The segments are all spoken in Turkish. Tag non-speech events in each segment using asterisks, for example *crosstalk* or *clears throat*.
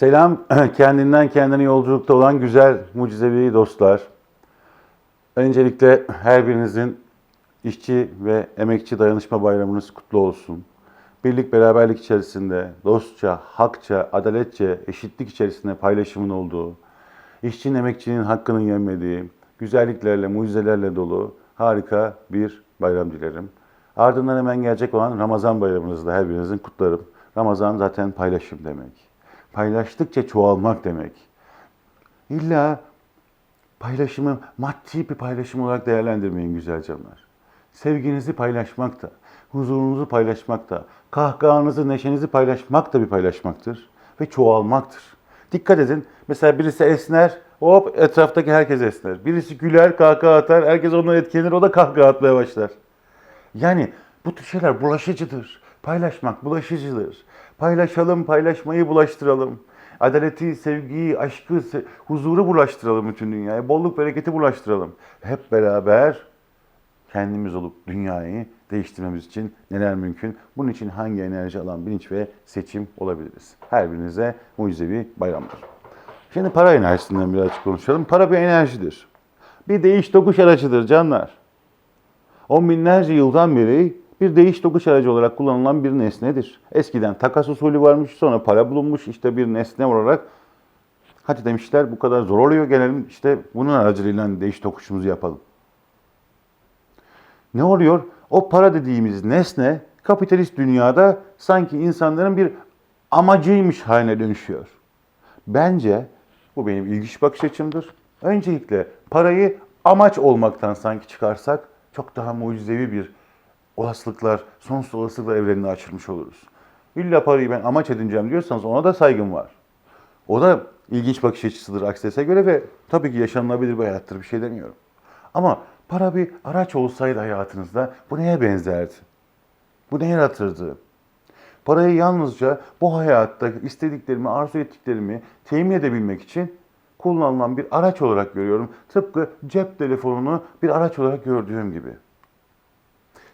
Selam *clears throat* kendinden kendine yolculukta olan güzel mucizevi dostlar. Öncelikle her birinizin işçi ve emekçi dayanışma bayramınız kutlu olsun. Birlik beraberlik içerisinde dostça, hakça, adaletçe, eşitlik içerisinde paylaşımın olduğu, işçinin emekçinin hakkının yenmediği, güzelliklerle, mucizelerle dolu harika bir bayram dilerim. Ardından hemen gelecek olan Ramazan bayramınızı da her birinizin kutlarım. Ramazan zaten paylaşım demek. Paylaştıkça çoğalmak demek. İlla paylaşımı maddi bir paylaşım olarak değerlendirmeyin güzel canlar. Sevginizi paylaşmak da, huzurunuzu paylaşmak da, kahkahanızı, neşenizi paylaşmak da bir paylaşmaktır ve çoğalmaktır. Dikkat edin, mesela birisi esner, hop etraftaki herkes esner. Birisi güler, kahkaha atar, herkes ondan etkilenir, o da kahkaha atmaya başlar. Yani bu tür şeyler bulaşıcıdır. Paylaşmak bulaşıcıdır. Paylaşalım, paylaşmayı bulaştıralım. Adaleti, sevgiyi, aşkı, huzuru bulaştıralım bütün dünyaya. Bolluk, bereketi bulaştıralım. Hep beraber kendimiz olup dünyayı değiştirmemiz için neler mümkün? Bunun için hangi enerji alan bilinç ve seçim olabiliriz? Her birinize mucizevi bayramlar. Şimdi para enerjisinden birazcık konuşalım. Para bir enerjidir. Bir değiş tokuş aracıdır canlar. On binlerce yıldan beri bir değiş tokuş aracı olarak kullanılan bir nesnedir. Eskiden takas usulü varmış, sonra para bulunmuş işte bir nesne olarak. Hadi demişler bu kadar zor oluyor gelelim işte bunun aracılığıyla değiş tokuşumuzu yapalım. Ne oluyor? O para dediğimiz nesne kapitalist dünyada sanki insanların bir amacıymış haline dönüşüyor. Bence bu benim ilginç bakış açımdır. Öncelikle parayı amaç olmaktan sanki çıkarsak çok daha mucizevi bir olasılıklar, sonsuz olasılıklar evrenine açılmış oluruz. İlla parayı ben amaç edineceğim diyorsanız ona da saygım var. O da ilginç bakış açısıdır Akses'e göre ve tabii ki yaşanılabilir bir hayattır bir şey demiyorum. Ama para bir araç olsaydı hayatınızda bu neye benzerdi? Bu ne yaratırdı? Parayı yalnızca bu hayatta istediklerimi, arzu ettiklerimi temin edebilmek için kullanılan bir araç olarak görüyorum. Tıpkı cep telefonunu bir araç olarak gördüğüm gibi.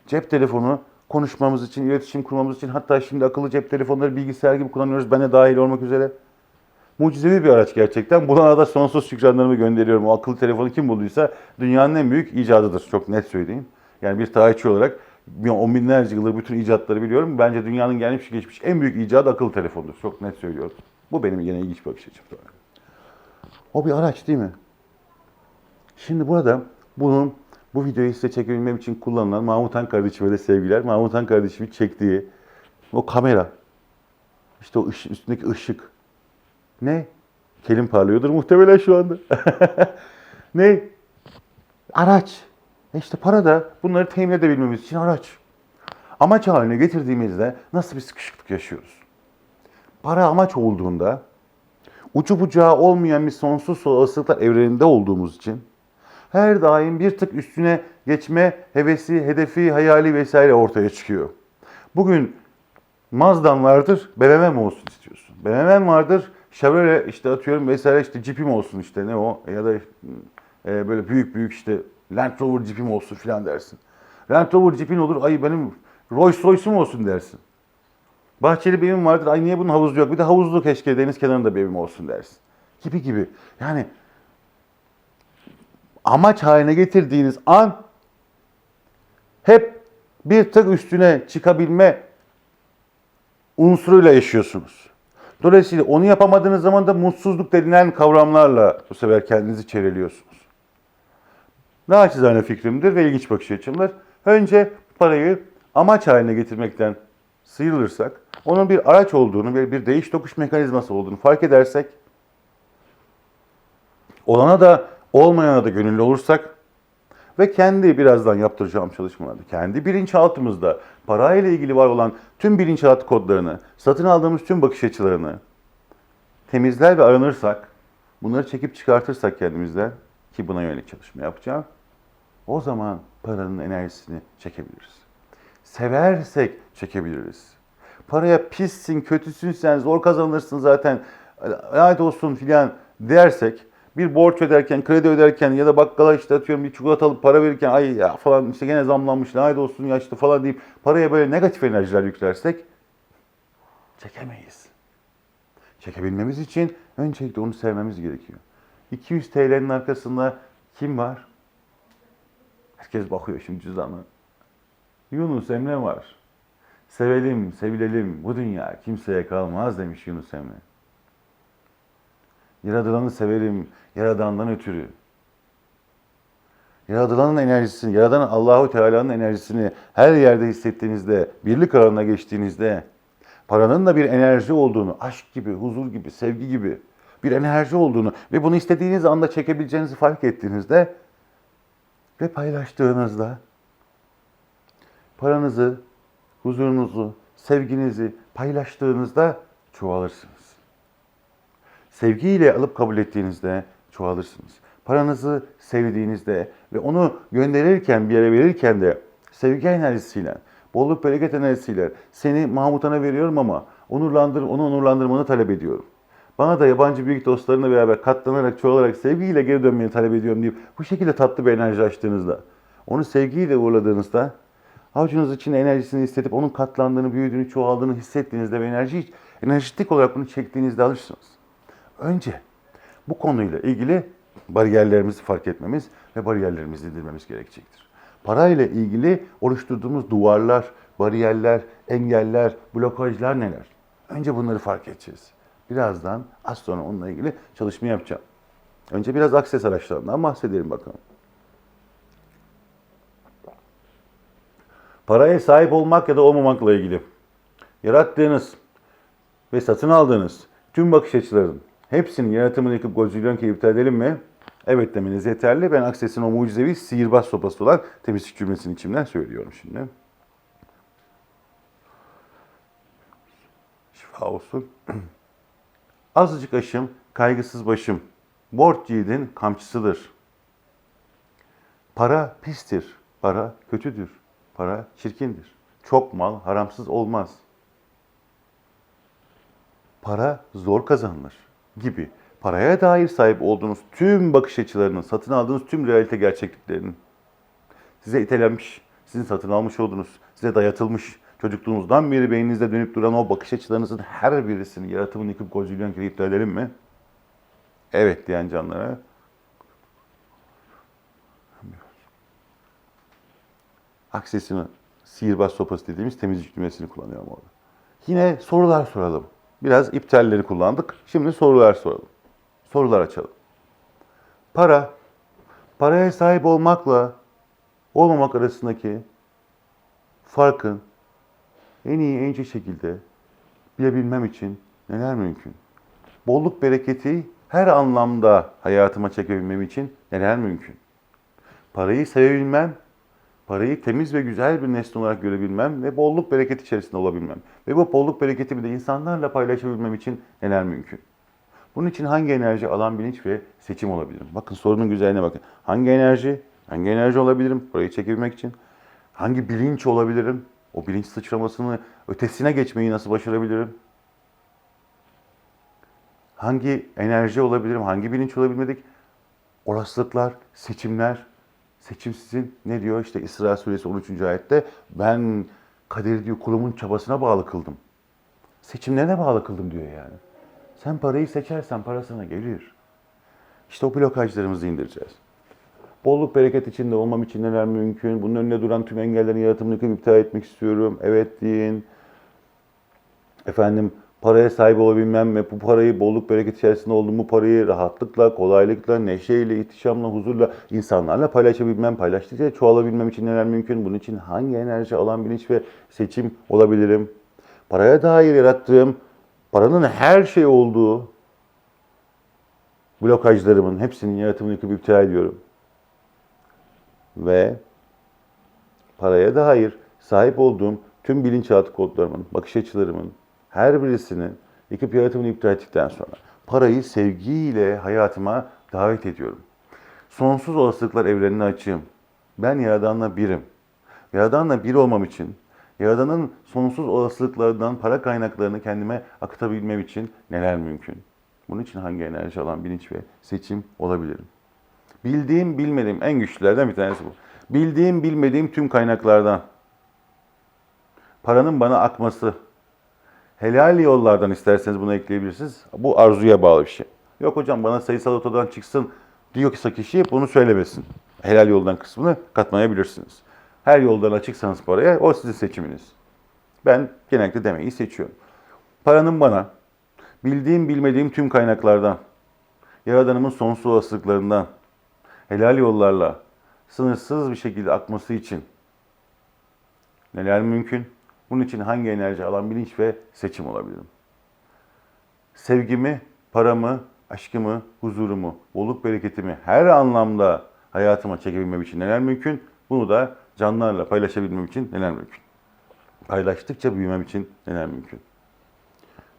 Cep telefonu konuşmamız için, iletişim kurmamız için hatta şimdi akıllı cep telefonları bilgisayar gibi kullanıyoruz. Ben de dahil olmak üzere. Mucizevi bir araç gerçekten. Buna da sonsuz şükranlarımı gönderiyorum. O akıllı telefonu kim bulduysa dünyanın en büyük icadıdır. Çok net söyleyeyim. Yani bir tarihçi olarak on binlerce yıldır bütün icatları biliyorum. Bence dünyanın gelmiş geçmiş en büyük icadı akıllı telefondur. Çok net söylüyorum. Bu benim yine ilginç bakış açım. O bir araç değil mi? Şimdi burada bunun bu videoyu size çekebilmem için kullanılan Mahmut Han kardeşime de sevgiler. Mahmut Han kardeşimin çektiği o kamera. İşte o ış- üstündeki ışık. Ne? Kelim parlıyordur muhtemelen şu anda. *laughs* ne? Araç. E işte para da bunları temin edebilmemiz için araç. Amaç haline getirdiğimizde nasıl bir sıkışıklık yaşıyoruz? Para amaç olduğunda ucu bucağı olmayan bir sonsuz olasılıklar evreninde olduğumuz için her daim bir tık üstüne geçme hevesi, hedefi, hayali vesaire ortaya çıkıyor. Bugün Mazda'm vardır, BMW mi olsun istiyorsun? BMW vardır, Chevrolet işte atıyorum vesaire işte Jeep'im olsun işte ne o ya da e, böyle büyük büyük işte Land Rover Jeep'im olsun filan dersin. Land Rover Jeep'in olur, ay benim Rolls Royce'um olsun dersin. Bahçeli bir evim vardır, ay niye bunun havuzu yok? Bir de havuzlu keşke deniz kenarında bir evim olsun dersin. Gibi gibi. Yani amaç haline getirdiğiniz an hep bir tık üstüne çıkabilme unsuruyla yaşıyorsunuz. Dolayısıyla onu yapamadığınız zaman da mutsuzluk denilen kavramlarla bu sefer kendinizi çevreliyorsunuz. Naçizane fikrimdir ve ilginç bakış açımdır. Önce parayı amaç haline getirmekten sıyrılırsak, onun bir araç olduğunu ve bir değiş tokuş mekanizması olduğunu fark edersek, olana da olmayana da gönüllü olursak ve kendi birazdan yaptıracağım çalışmalarda, kendi bilinçaltımızda parayla ilgili var olan tüm bilinçaltı kodlarını, satın aldığımız tüm bakış açılarını temizler ve aranırsak, bunları çekip çıkartırsak kendimizden ki buna yönelik çalışma yapacağım, o zaman paranın enerjisini çekebiliriz. Seversek çekebiliriz. Paraya pissin, kötüsün sen, zor kazanırsın zaten, lanet olsun filan dersek, bir borç öderken, kredi öderken ya da bakkala işte atıyorum bir çikolata alıp para verirken ay ya falan işte gene zamlanmış lanet olsun ya işte falan deyip paraya böyle negatif enerjiler yüklersek çekemeyiz. çekebilmemiz için öncelikle onu sevmemiz gerekiyor. 200 TL'nin arkasında kim var? Herkes bakıyor şimdi cüzdanı. Yunus Emre var. Sevelim, sevilelim. Bu dünya kimseye kalmaz demiş Yunus Emre. Yaradılanı severim, yaradandan ötürü. Yaradılanın enerjisini, yaradan Allahu Teala'nın enerjisini her yerde hissettiğinizde, birlik alanına geçtiğinizde, paranın da bir enerji olduğunu, aşk gibi, huzur gibi, sevgi gibi bir enerji olduğunu ve bunu istediğiniz anda çekebileceğinizi fark ettiğinizde ve paylaştığınızda paranızı, huzurunuzu, sevginizi paylaştığınızda çoğalırsınız. Sevgiyle alıp kabul ettiğinizde çoğalırsınız. Paranızı sevdiğinizde ve onu gönderirken, bir yere verirken de sevgi enerjisiyle, bolluk bereket enerjisiyle seni Mahmut'a veriyorum ama onurlandır, onu onurlandırmanı talep ediyorum. Bana da yabancı büyük dostlarınla beraber katlanarak, çoğalarak sevgiyle geri dönmeni talep ediyorum deyip bu şekilde tatlı bir enerji açtığınızda, onu sevgiyle uğurladığınızda, avucunuz için enerjisini hissedip onun katlandığını, büyüdüğünü, çoğaldığını hissettiğinizde ve enerji, enerjistik olarak bunu çektiğinizde alırsınız. Önce bu konuyla ilgili bariyerlerimizi fark etmemiz ve bariyerlerimizi indirmemiz gerekecektir. Parayla ilgili oluşturduğumuz duvarlar, bariyerler, engeller, blokajlar neler? Önce bunları fark edeceğiz. Birazdan az sonra onunla ilgili çalışma yapacağım. Önce biraz akses araçlarından bahsedelim bakalım. Paraya sahip olmak ya da olmamakla ilgili yarattığınız ve satın aldığınız tüm bakış açılarının hepsinin yaratımını yıkıp gözüyle ki iptal edelim mi? Evet demeniz yeterli. Ben Akses'in o mucizevi sihirbaz sopası olan temizlik cümlesini içimden söylüyorum şimdi. Şifa olsun. *clears throat* Azıcık aşım, kaygısız başım. Borç yiğidin kamçısıdır. Para pistir. Para kötüdür. Para çirkindir. Çok mal haramsız olmaz. Para zor kazanılır gibi paraya dair sahip olduğunuz tüm bakış açılarının, satın aldığınız tüm realite gerçekliklerinin size itelenmiş, sizin satın almış olduğunuz, size dayatılmış, çocukluğunuzdan beri beyninizde dönüp duran o bakış açılarınızın her birisini yaratımını yıkıp gozilyon kere iptal edelim mi? Evet diyen canlara aksesini sihirbaz sopası dediğimiz temizlik cümlesini kullanıyorum orada. Yine sorular soralım. Biraz iptalleri kullandık. Şimdi sorular soralım. Sorular açalım. Para, paraya sahip olmakla olmamak arasındaki farkın en iyi, en iyi şekilde bilebilmem için neler mümkün? Bolluk bereketi her anlamda hayatıma çekebilmem için neler mümkün? Parayı sevebilmem, parayı temiz ve güzel bir nesne olarak görebilmem ve bolluk bereket içerisinde olabilmem. Ve bu bolluk bereketimi de insanlarla paylaşabilmem için neler mümkün? Bunun için hangi enerji, alan bilinç ve seçim olabilirim? Bakın sorunun güzelliğine bakın. Hangi enerji, hangi enerji olabilirim parayı çekebilmek için? Hangi bilinç olabilirim? O bilinç sıçramasını ötesine geçmeyi nasıl başarabilirim? Hangi enerji olabilirim, hangi bilinç olabilmedik? Olasılıklar, seçimler, seçim sizin ne diyor işte İsra suresi 13. ayette ben kaderi diyor kulumun çabasına bağlı kıldım. Seçimlerine bağlı kıldım diyor yani. Sen parayı seçersen para sana gelir. İşte o blokajlarımızı indireceğiz. Bolluk bereket içinde olmam için neler mümkün? Bunun önünde duran tüm engellerin yaratımını yıkıp iptal etmek istiyorum. Evet deyin. Efendim paraya sahip olabilmem ve bu parayı bolluk bereket içerisinde olduğum bu parayı rahatlıkla, kolaylıkla, neşeyle, ihtişamla, huzurla insanlarla paylaşabilmem, paylaştıkça çoğalabilmem için neler mümkün? Bunun için hangi enerji, alan bilinç ve seçim olabilirim? Paraya dair yarattığım, paranın her şey olduğu blokajlarımın hepsinin yaratımını yıkıp iptal ediyorum. Ve paraya dair sahip olduğum tüm bilinçaltı kodlarımın, bakış açılarımın her birisini yıkıp yaratımını iptal ettikten sonra parayı sevgiyle hayatıma davet ediyorum. Sonsuz olasılıklar evrenine açığım. Ben Yaradan'la birim. Yaradan'la bir olmam için, Yaradan'ın sonsuz olasılıklarından para kaynaklarını kendime akıtabilmem için neler mümkün? Bunun için hangi enerji alan bilinç ve seçim olabilirim? Bildiğim, bilmediğim en güçlülerden bir tanesi bu. Bildiğim, bilmediğim tüm kaynaklardan paranın bana akması, Helal yollardan isterseniz bunu ekleyebilirsiniz. Bu arzuya bağlı bir şey. Yok hocam bana sayısal otodan çıksın diyorsa kişi bunu söylemesin. Helal yoldan kısmını katmayabilirsiniz. Her yoldan açıksanız paraya o sizin seçiminiz. Ben genellikle demeyi seçiyorum. Paranın bana bildiğim bilmediğim tüm kaynaklardan, Yaradanımın sonsuz olasılıklarından, helal yollarla sınırsız bir şekilde akması için neler mümkün? Bunun için hangi enerji alan bilinç ve seçim olabilirim? Sevgimi, paramı, aşkımı, huzurumu, bolluk bereketimi her anlamda hayatıma çekebilmem için neler mümkün? Bunu da canlarla paylaşabilmem için neler mümkün? Paylaştıkça büyümem için neler mümkün?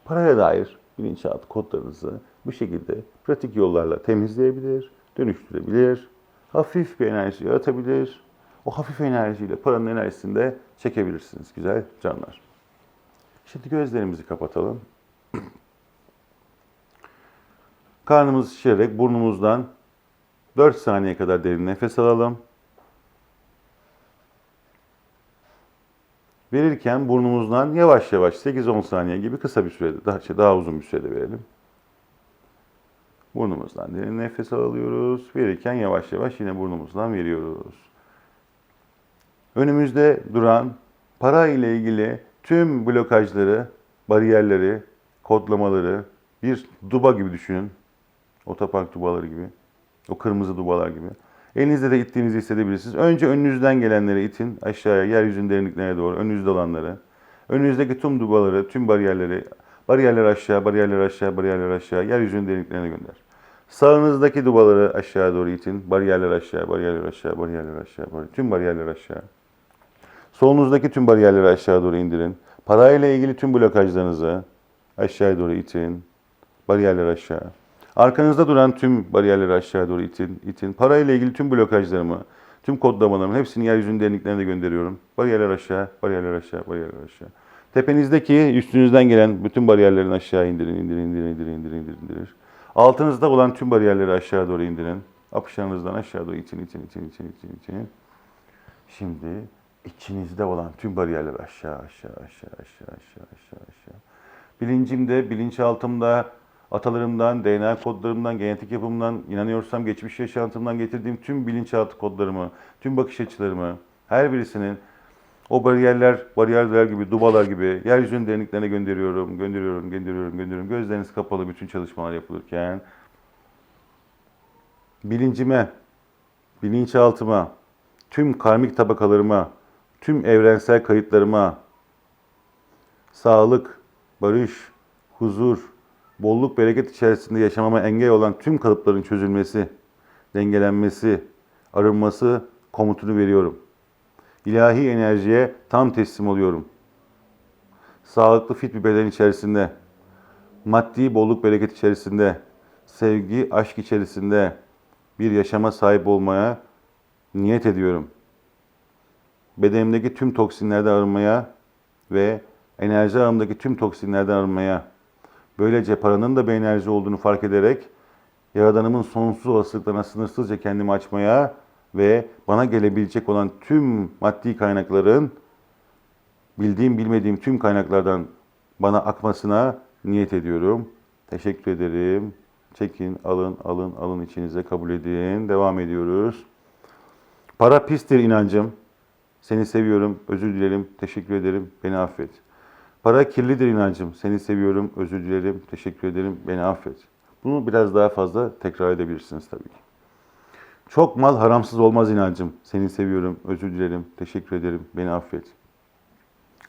Paraya dair bilinçaltı kodlarınızı bu şekilde pratik yollarla temizleyebilir, dönüştürebilir, hafif bir enerji yaratabilir. O hafif enerjiyle paranın enerjisini de çekebilirsiniz güzel canlar. Şimdi gözlerimizi kapatalım. *clears throat* Karnımız şişerek burnumuzdan 4 saniye kadar derin nefes alalım. Verirken burnumuzdan yavaş yavaş 8-10 saniye gibi kısa bir sürede, daha, şey, daha uzun bir sürede verelim. Burnumuzdan derin nefes alıyoruz. Verirken yavaş yavaş yine burnumuzdan veriyoruz. Önümüzde duran para ile ilgili tüm blokajları, bariyerleri, kodlamaları bir duba gibi düşünün. Otopark dubaları gibi. O kırmızı dubalar gibi. Elinizde de ittiğinizi hissedebilirsiniz. Önce önünüzden gelenleri itin aşağıya, yeryüzünün derinliklerine doğru, önünüzde olanları. Önünüzdeki tüm dubaları, tüm bariyerleri, bariyerler aşağı, bariyerler aşağı, bariyerler aşağı, yeryüzünün derinliklerine gönder. Sağınızdaki dubaları aşağı doğru itin, bariyerler aşağı, bariyerler aşağı, bariyerler aşağı, bariyerler, tüm bariyerler aşağı. Solunuzdaki tüm bariyerleri aşağı doğru indirin. Parayla ilgili tüm blokajlarınızı aşağıya doğru itin. Bariyerler aşağı. Arkanızda duran tüm bariyerleri aşağı doğru itin. itin. Parayla ilgili tüm blokajlarımı, tüm kodlamalarımı hepsini yeryüzünün derinliklerine gönderiyorum. Bariyerler aşağı, bariyerler aşağı, bariyerler aşağı. Tepenizdeki, üstünüzden gelen bütün bariyerlerin aşağı indirin, indirin, indirin, indirin, indirin, indirin, indirin. Altınızda olan tüm bariyerleri aşağı doğru indirin. Apışlarınızdan aşağı doğru itin, itin, itin, itin, itin, itin. Şimdi içinizde olan tüm bariyerler aşağı, aşağı, aşağı, aşağı, aşağı, aşağı, aşağı. Bilincimde, bilinçaltımda, atalarımdan, DNA kodlarımdan, genetik yapımdan, inanıyorsam geçmiş yaşantımdan getirdiğim tüm bilinçaltı kodlarımı, tüm bakış açılarımı, her birisinin o bariyerler, bariyerler gibi, dubalar gibi yeryüzünün derinliklerine gönderiyorum, gönderiyorum, gönderiyorum, gönderiyorum. Gözleriniz kapalı bütün çalışmalar yapılırken bilincime, bilinçaltıma, tüm karmik tabakalarıma, tüm evrensel kayıtlarıma sağlık, barış, huzur, bolluk, bereket içerisinde yaşamama engel olan tüm kalıpların çözülmesi, dengelenmesi, arınması komutunu veriyorum. İlahi enerjiye tam teslim oluyorum. Sağlıklı fit bir beden içerisinde, maddi bolluk, bereket içerisinde, sevgi, aşk içerisinde bir yaşama sahip olmaya niyet ediyorum. Bedenimdeki tüm toksinlerden arınmaya ve enerji ağımdaki tüm toksinlerden arınmaya, böylece paranın da bir enerji olduğunu fark ederek Yaradanımın sonsuz olasılıklarına sınırsızca kendimi açmaya ve bana gelebilecek olan tüm maddi kaynakların bildiğim bilmediğim tüm kaynaklardan bana akmasına niyet ediyorum. Teşekkür ederim. Çekin, alın, alın, alın içinize kabul edin. Devam ediyoruz. Para pistir inancım. Seni seviyorum, özür dilerim, teşekkür ederim, beni affet. Para kirlidir inancım. Seni seviyorum, özür dilerim, teşekkür ederim, beni affet. Bunu biraz daha fazla tekrar edebilirsiniz tabii ki. Çok mal haramsız olmaz inancım. Seni seviyorum, özür dilerim, teşekkür ederim, beni affet.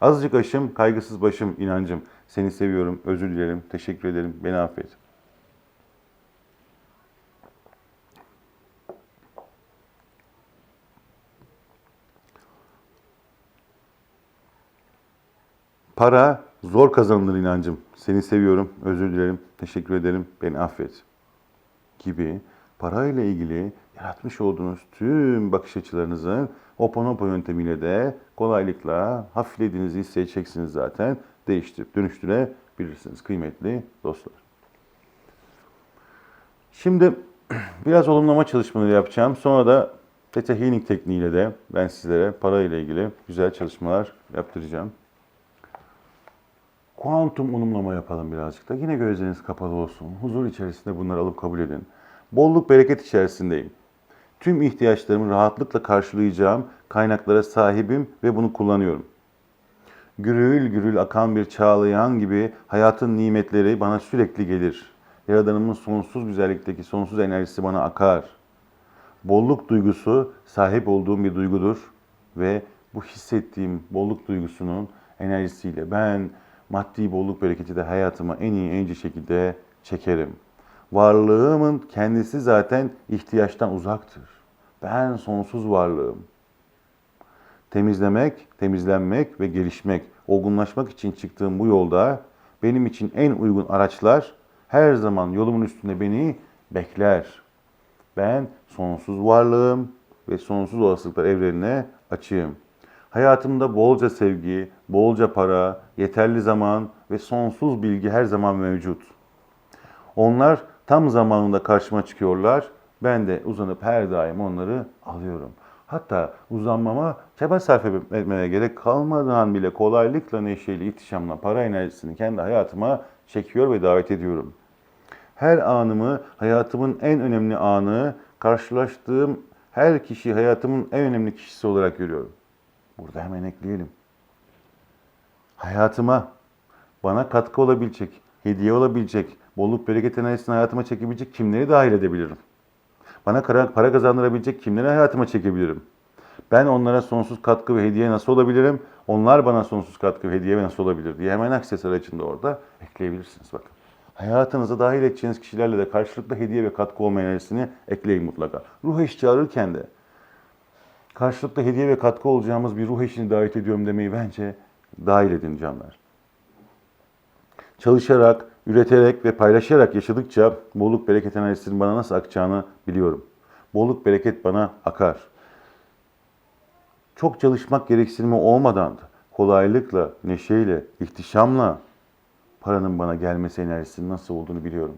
Azıcık aşım, kaygısız başım inancım. Seni seviyorum, özür dilerim, teşekkür ederim, beni affet. Para zor kazanılır inancım. Seni seviyorum, özür dilerim, teşekkür ederim, beni affet. Gibi parayla ilgili yaratmış olduğunuz tüm bakış açılarınızı Oponopo yöntemiyle de kolaylıkla hafiflediğinizi hissedeceksiniz zaten. Değiştirip dönüştürebilirsiniz kıymetli dostlar. Şimdi *clears throat* biraz olumlama çalışmaları yapacağım. Sonra da Theta Healing tekniğiyle de ben sizlere para ile ilgili güzel çalışmalar yaptıracağım. Kuantum unumlama yapalım birazcık da. Yine gözleriniz kapalı olsun. Huzur içerisinde bunları alıp kabul edin. Bolluk bereket içerisindeyim. Tüm ihtiyaçlarımı rahatlıkla karşılayacağım kaynaklara sahibim ve bunu kullanıyorum. Gürül gürül akan bir çağlayan gibi hayatın nimetleri bana sürekli gelir. Yaradanımın sonsuz güzellikteki sonsuz enerjisi bana akar. Bolluk duygusu sahip olduğum bir duygudur ve bu hissettiğim bolluk duygusunun enerjisiyle ben maddi bolluk bereketi de hayatıma en iyi en iyi şekilde çekerim. Varlığımın kendisi zaten ihtiyaçtan uzaktır. Ben sonsuz varlığım. Temizlemek, temizlenmek ve gelişmek, olgunlaşmak için çıktığım bu yolda benim için en uygun araçlar her zaman yolumun üstünde beni bekler. Ben sonsuz varlığım ve sonsuz olasılıklar evrenine açığım. Hayatımda bolca sevgi, bolca para, yeterli zaman ve sonsuz bilgi her zaman mevcut. Onlar tam zamanında karşıma çıkıyorlar. Ben de uzanıp her daim onları alıyorum. Hatta uzanmama çaba sarf etmeye gerek kalmadan bile kolaylıkla neşeyle, ihtişamla para enerjisini kendi hayatıma çekiyor ve davet ediyorum. Her anımı hayatımın en önemli anı, karşılaştığım her kişi hayatımın en önemli kişisi olarak görüyorum. Burada hemen ekleyelim. Hayatıma, bana katkı olabilecek, hediye olabilecek, bolluk bereket enerjisini hayatıma çekebilecek kimleri dahil edebilirim? Bana para, kazandırabilecek kimleri hayatıma çekebilirim? Ben onlara sonsuz katkı ve hediye nasıl olabilirim? Onlar bana sonsuz katkı ve hediye nasıl olabilir diye hemen akses aracında orada ekleyebilirsiniz bakın. Hayatınıza dahil edeceğiniz kişilerle de karşılıklı hediye ve katkı olma enerjisini ekleyin mutlaka. Ruh eş çağırırken de karşılıklı hediye ve katkı olacağımız bir ruh eşini davet ediyorum demeyi bence dahil edin canlar. Çalışarak, üreterek ve paylaşarak yaşadıkça bolluk bereket enerjisinin bana nasıl akacağını biliyorum. Bolluk bereket bana akar. Çok çalışmak gereksinimi olmadan da kolaylıkla, neşeyle, ihtişamla paranın bana gelmesi enerjisinin nasıl olduğunu biliyorum.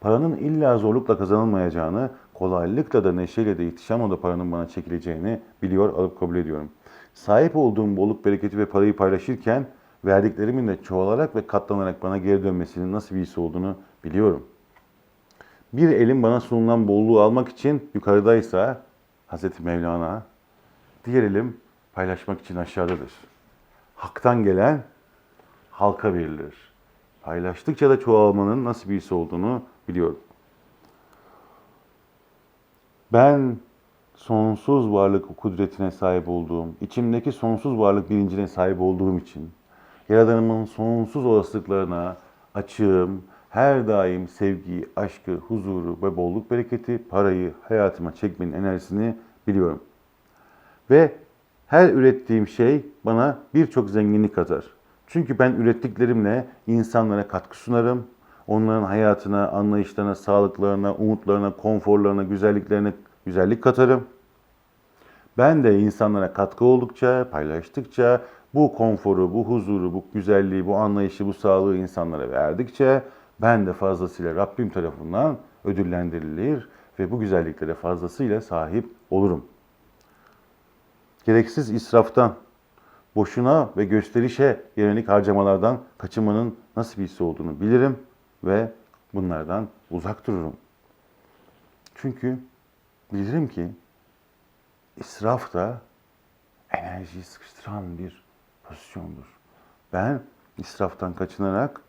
Paranın illa zorlukla kazanılmayacağını, kolaylıkla da neşeyle de ihtişamla da paranın bana çekileceğini biliyor, alıp kabul ediyorum. Sahip olduğum bolluk bereketi ve parayı paylaşırken verdiklerimin de çoğalarak ve katlanarak bana geri dönmesinin nasıl bir his olduğunu biliyorum. Bir elin bana sunulan bolluğu almak için yukarıdaysa Hazreti Mevlana, diğer elim paylaşmak için aşağıdadır. Hak'tan gelen halka verilir. Paylaştıkça da çoğalmanın nasıl bir his olduğunu biliyorum. Ben sonsuz varlık kudretine sahip olduğum, içimdeki sonsuz varlık bilincine sahip olduğum için, Yaradanımın sonsuz olasılıklarına açığım, her daim sevgiyi, aşkı, huzuru ve bolluk bereketi, parayı hayatıma çekmenin enerjisini biliyorum. Ve her ürettiğim şey bana birçok zenginlik katar. Çünkü ben ürettiklerimle insanlara katkı sunarım. Onların hayatına, anlayışlarına, sağlıklarına, umutlarına, konforlarına, güzelliklerine güzellik katarım. Ben de insanlara katkı oldukça, paylaştıkça bu konforu, bu huzuru, bu güzelliği, bu anlayışı, bu sağlığı insanlara verdikçe ben de fazlasıyla Rabbim tarafından ödüllendirilir ve bu güzelliklere fazlasıyla sahip olurum. Gereksiz israftan, boşuna ve gösterişe yönelik harcamalardan kaçınmanın nasıl bir olduğunu bilirim ve bunlardan uzak dururum. Çünkü bilirim ki israf da enerjiyi sıkıştıran bir pozisyondur. Ben israftan kaçınarak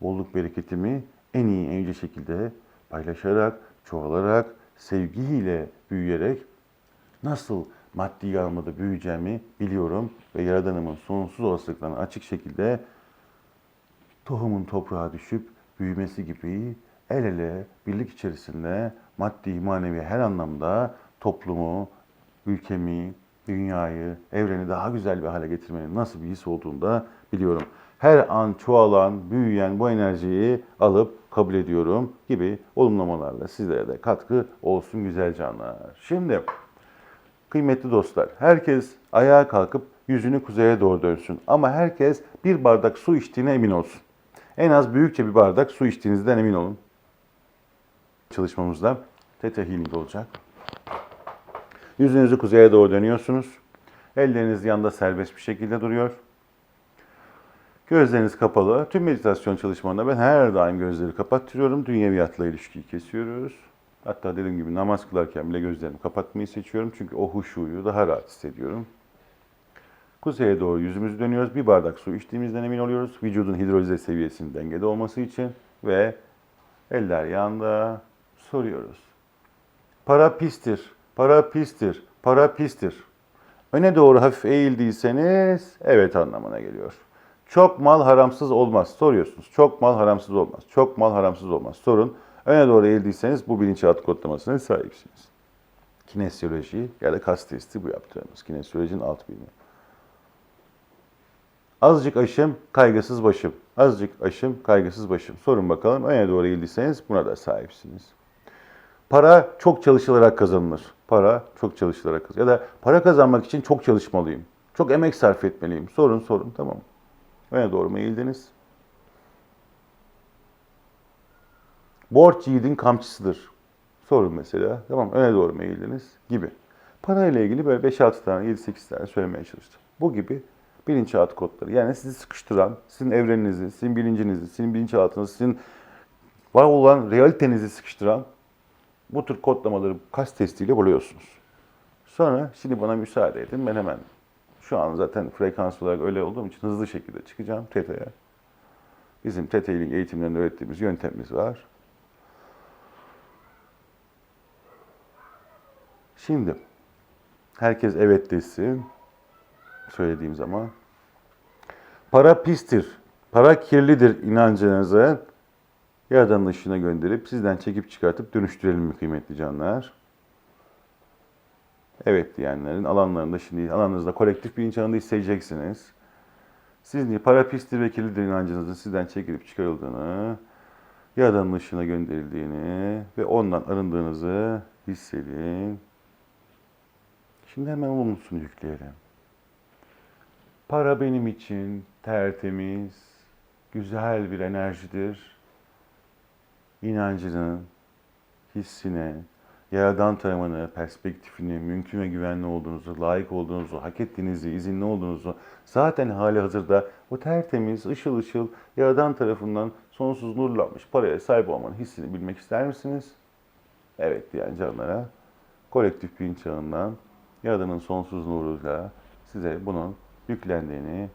bolluk bereketimi en iyi, en yüce şekilde paylaşarak, çoğalarak, sevgiyle büyüyerek nasıl maddi anlamda büyüyeceğimi biliyorum ve Yaradanımın sonsuz olasılıklarına açık şekilde tohumun toprağa düşüp büyümesi gibi el ele birlik içerisinde maddi, manevi her anlamda toplumu, ülkemi, dünyayı, evreni daha güzel bir hale getirmenin nasıl bir his olduğunu da biliyorum. Her an çoğalan, büyüyen bu enerjiyi alıp kabul ediyorum gibi olumlamalarla sizlere de katkı olsun güzel canlar. Şimdi kıymetli dostlar, herkes ayağa kalkıp yüzünü kuzeye doğru dönsün. Ama herkes bir bardak su içtiğine emin olsun. En az büyükçe bir bardak su içtiğinizden emin olun. Çalışmamızda Theta Healing olacak. Yüzünüzü kuzeye doğru dönüyorsunuz. Elleriniz yanda serbest bir şekilde duruyor. Gözleriniz kapalı. Tüm meditasyon çalışmalarında ben her daim gözleri kapattırıyorum. Dünyeviyatla ilişkiyi kesiyoruz. Hatta dediğim gibi namaz kılarken bile gözlerimi kapatmayı seçiyorum. Çünkü o huşuyu daha rahat hissediyorum. Kuzeye doğru yüzümüzü dönüyoruz. Bir bardak su içtiğimizden emin oluyoruz. Vücudun hidrolize seviyesinin dengede olması için. Ve eller yanda soruyoruz. Para pistir, para pistir, para pistir. Öne doğru hafif eğildiyseniz evet anlamına geliyor. Çok mal haramsız olmaz. Soruyorsunuz. Çok mal haramsız olmaz. Çok mal haramsız olmaz. Sorun. Öne doğru eğildiyseniz bu bilinçaltı kodlamasına sahipsiniz. Kinesyoloji ya da kas testi bu yaptığımız. Kinesyolojinin alt bilimi. Azıcık aşım, kaygısız başım. Azıcık aşım, kaygısız başım. Sorun bakalım. Öne doğru eğildiyseniz buna da sahipsiniz. Para çok çalışılarak kazanılır. Para çok çalışılarak kazanılır. Ya da para kazanmak için çok çalışmalıyım. Çok emek sarf etmeliyim. Sorun sorun tamam? Öne doğru mu eğildiniz? Borç yiğidin kamçısıdır. Sorun mesela. Tamam öne doğru mu eğildiniz? Gibi. Parayla ilgili böyle 5-6 tane, 7-8 tane söylemeye çalıştım. Bu gibi bilinçaltı kodları. Yani sizi sıkıştıran, sizin evreninizi, sizin bilincinizi, sizin bilinçaltınızı, sizin var olan realitenizi sıkıştıran bu tür kodlamaları kas testiyle buluyorsunuz. Sonra şimdi bana müsaade edin ben hemen şu an zaten frekans olarak öyle olduğum için hızlı şekilde çıkacağım TETA'ya. Bizim TETA eğitimlerinde öğrettiğimiz yöntemimiz var. Şimdi herkes evet desin söylediğim zaman. Para pistir, para kirlidir inancınızı Yaradanın ışığına gönderip sizden çekip çıkartıp dönüştürelim mi kıymetli canlar? Evet diyenlerin alanlarında şimdi alanınızda kolektif bilinç alanında hissedeceksiniz. Siz niye para pistir ve kirlidir inancınızın sizden çekilip çıkarıldığını, Yaradanın ışığına gönderildiğini ve ondan arındığınızı hissedin. Şimdi hemen olumlusunu yükleyelim. Para benim için tertemiz, güzel bir enerjidir inancını, hissine, yaradan tanımını, perspektifini, mümkün ve güvenli olduğunuzu, layık olduğunuzu, hak ettiğinizi, izinli olduğunuzu, zaten hali hazırda o tertemiz, ışıl ışıl, yaradan tarafından sonsuz nurlanmış paraya sahip olmanın hissini bilmek ister misiniz? Evet diyen canlara, kolektif bilinç ağından, yaradanın sonsuz nuruyla size bunun yüklendiğini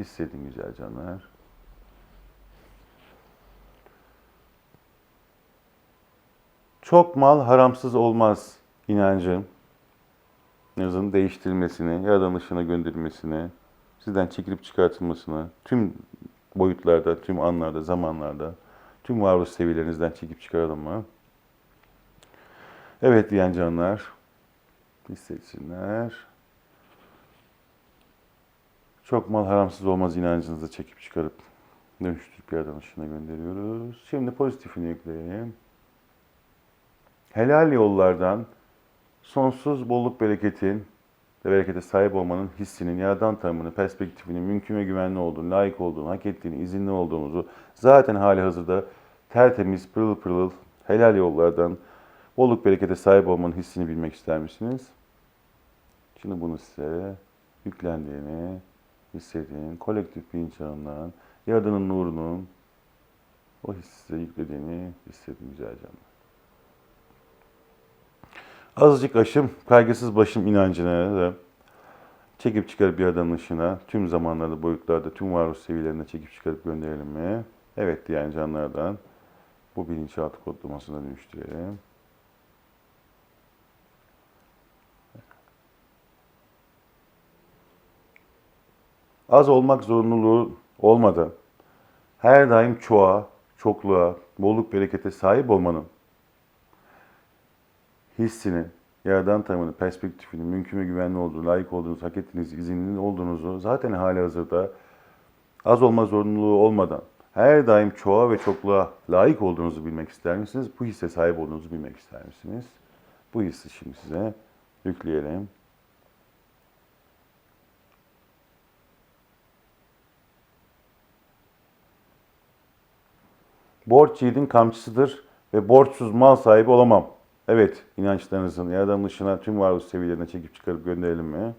hissedin güzel canlar. Çok mal haramsız olmaz inancın. Yazın değiştirilmesini, yaradan ışığına gönderilmesini, sizden çekilip çıkartılmasını, tüm boyutlarda, tüm anlarda, zamanlarda, tüm varoluş seviyelerinizden çekip çıkaralım mı? Evet diyen canlar, hissetsinler. Çok mal haramsız olmaz inancınızı çekip çıkarıp dönüştürüp yaradan ışığına gönderiyoruz. Şimdi pozitifini yükleyelim helal yollardan sonsuz bolluk bereketin ve berekete sahip olmanın hissinin, yaradan tanımını, perspektifinin, mümkün ve güvenli olduğunu, layık olduğunu, hak ettiğini, izinli olduğumuzu, zaten hali hazırda tertemiz, pırıl pırıl, helal yollardan bolluk berekete sahip olmanın hissini bilmek ister misiniz? Şimdi bunu size yüklendiğini hissedin. Kolektif bilinç ağından, Yaradan'ın nurunun o hissi size yüklediğini hissedin güzel canlar. Azıcık aşım, kaygısız başım inancına da çekip çıkarıp bir adamın ışığına, tüm zamanlarda, boyutlarda, tüm varoluş seviyelerine çekip çıkarıp gönderelim mi? Evet diyen canlardan bu bilinçaltı kodlamasına dönüştürelim. Az olmak zorunluluğu olmadan her daim çoğa, çokluğa, bolluk berekete sahip olmanın hissini, yaradan tanımını, perspektifini, mümkün ve güvenli olduğunu, layık olduğunuz, hak ettiğiniz, izinli olduğunuzu zaten hali hazırda az olma zorunluluğu olmadan her daim çoğa ve çokluğa layık olduğunuzu bilmek ister misiniz? Bu hisse sahip olduğunuzu bilmek ister misiniz? Bu hissi şimdi size yükleyelim. Borç yiğidin kamçısıdır ve borçsuz mal sahibi olamam. Evet, inançlarınızın yaradan dışına tüm varoluş seviyelerine çekip çıkarıp gönderelim mi?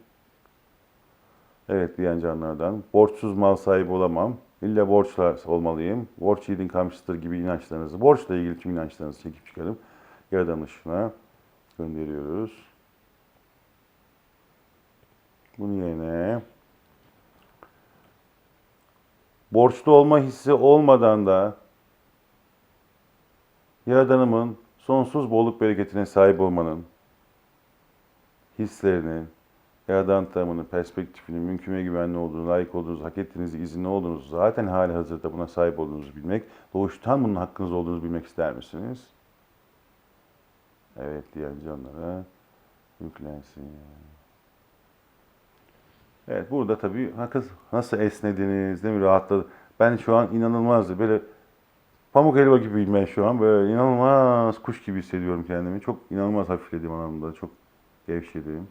Evet diyen canlardan. Borçsuz mal sahibi olamam. İlla borçla olmalıyım. Borç yiğidin kamçısıdır gibi inançlarınızı, borçla ilgili tüm inançlarınızı çekip çıkarıp Yaradan ışığına gönderiyoruz. Bunun yerine borçlu olma hissi olmadan da Yaradanımın sonsuz bolluk bereketine sahip olmanın hislerinin, Yaradan tanımının, perspektifinin mümkün ve güvenli olduğunu, layık olduğunuzu, hak ettiğinizi, izinli olduğunuzu, zaten hali hazırda buna sahip olduğunuzu bilmek, doğuştan bunun hakkınız olduğunu bilmek ister misiniz? Evet diğer canlara yüklensin. Evet burada tabii nasıl esnediniz, değil mi rahatladı. Ben şu an inanılmazdı. Böyle pamuk helva gibiyim ben şu an. Böyle inanılmaz kuş gibi hissediyorum kendimi. Çok inanılmaz hafifledim anlamda. Çok gevşedim.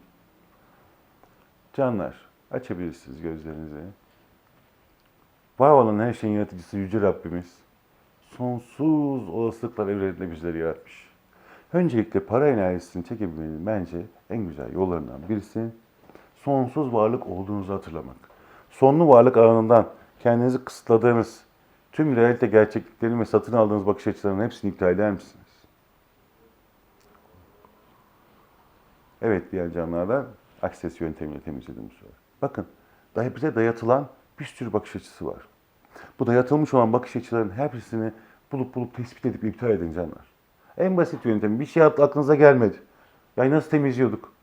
Canlar açabilirsiniz gözlerinizi. Var olan her şeyin yaratıcısı Yüce Rabbimiz sonsuz olasılıklar evreninde bizleri yaratmış. Öncelikle para enerjisini çekebilmenin bence en güzel yollarından birisi sonsuz varlık olduğunuzu hatırlamak. Sonlu varlık alanından kendinizi kısıtladığınız tüm realite gerçekliklerini ve satın aldığınız bakış açılarının hepsini iptal eder misiniz? Evet diğer canlılardan akses yöntemiyle temizledim bu sefer. Bakın daha bize dayatılan bir sürü bakış açısı var. Bu dayatılmış olan bakış açılarının hepsini bulup bulup tespit edip iptal edin canlar. En basit yöntemi. Bir şey aklınıza gelmedi. Ya nasıl temizliyorduk?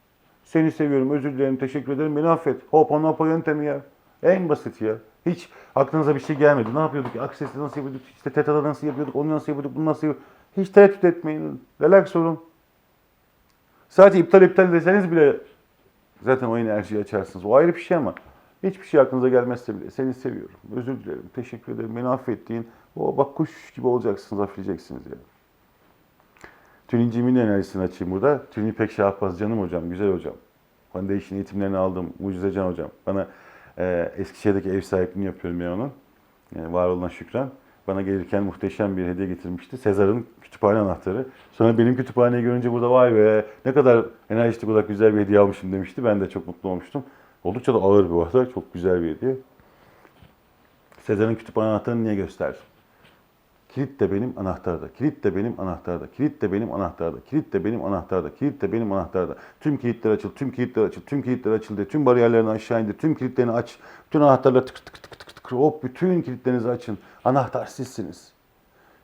Seni seviyorum, özür dilerim, teşekkür ederim, beni affet. Hoponopo yöntemi ya. En basit ya. Hiç aklınıza bir şey gelmedi. Ne yapıyorduk? Akses'i nasıl yapıyorduk? İşte teta'da nasıl yapıyorduk? Onu nasıl yapıyorduk? Bunu nasıl yapıyorduk? Hiç tereddüt etmeyin. Relax olun. Sadece iptal iptal deseniz bile zaten o enerjiyi açarsınız. O ayrı bir şey ama hiçbir şey aklınıza gelmezse bile seni seviyorum, özür dilerim, teşekkür ederim, beni affettiğin o bak kuş gibi olacaksınız, affedeceksiniz yani. Tülincimin enerjisini açayım burada. Tülin İpek Şahbaz canım hocam, güzel hocam. Foundation eğitimlerini aldım. Mucizecan hocam. Bana e, Eskişehir'deki ev sahipliğini yapıyorum ben onun. Yani var olan Şükran. Bana gelirken muhteşem bir hediye getirmişti. Sezar'ın kütüphane anahtarı. Sonra benim kütüphaneyi görünce burada vay be ne kadar enerjik olarak güzel bir hediye almışım demişti. Ben de çok mutlu olmuştum. Oldukça da ağır bir arada. Çok güzel bir hediye. Sezar'ın kütüphane anahtarını niye gösterdim? Kilit de benim anahtarda. Kilit de benim anahtarda. Kilit de benim anahtarda. Kilit de benim anahtarda. Kilit de benim anahtarda. Tüm kilitler açıl, tüm kilitler açıl, tüm kilitler açıldı. Tüm bariyerlerini aşağı indir. Tüm kilitlerini aç. Bütün anahtarlar tık tık tık tık tık. Hop bütün kilitlerinizi açın. Anahtar sizsiniz.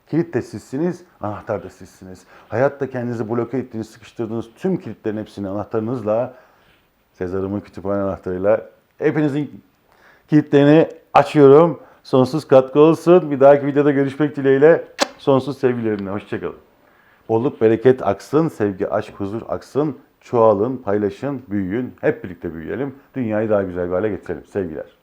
Kilit de sizsiniz, anahtar da sizsiniz. Hayatta kendinizi bloke ettiğiniz, sıkıştırdığınız tüm kilitlerin hepsini anahtarınızla, Sezar'ımın kütüphane anahtarıyla hepinizin kilitlerini açıyorum. Sonsuz katkı olsun. Bir dahaki videoda görüşmek dileğiyle. Sonsuz sevgilerimle. Hoşçakalın. Bolluk, bereket aksın, sevgi, aşk, huzur aksın. Çoğalın, paylaşın, büyüyün. Hep birlikte büyüyelim. Dünyayı daha güzel bir hale getirelim. Sevgiler.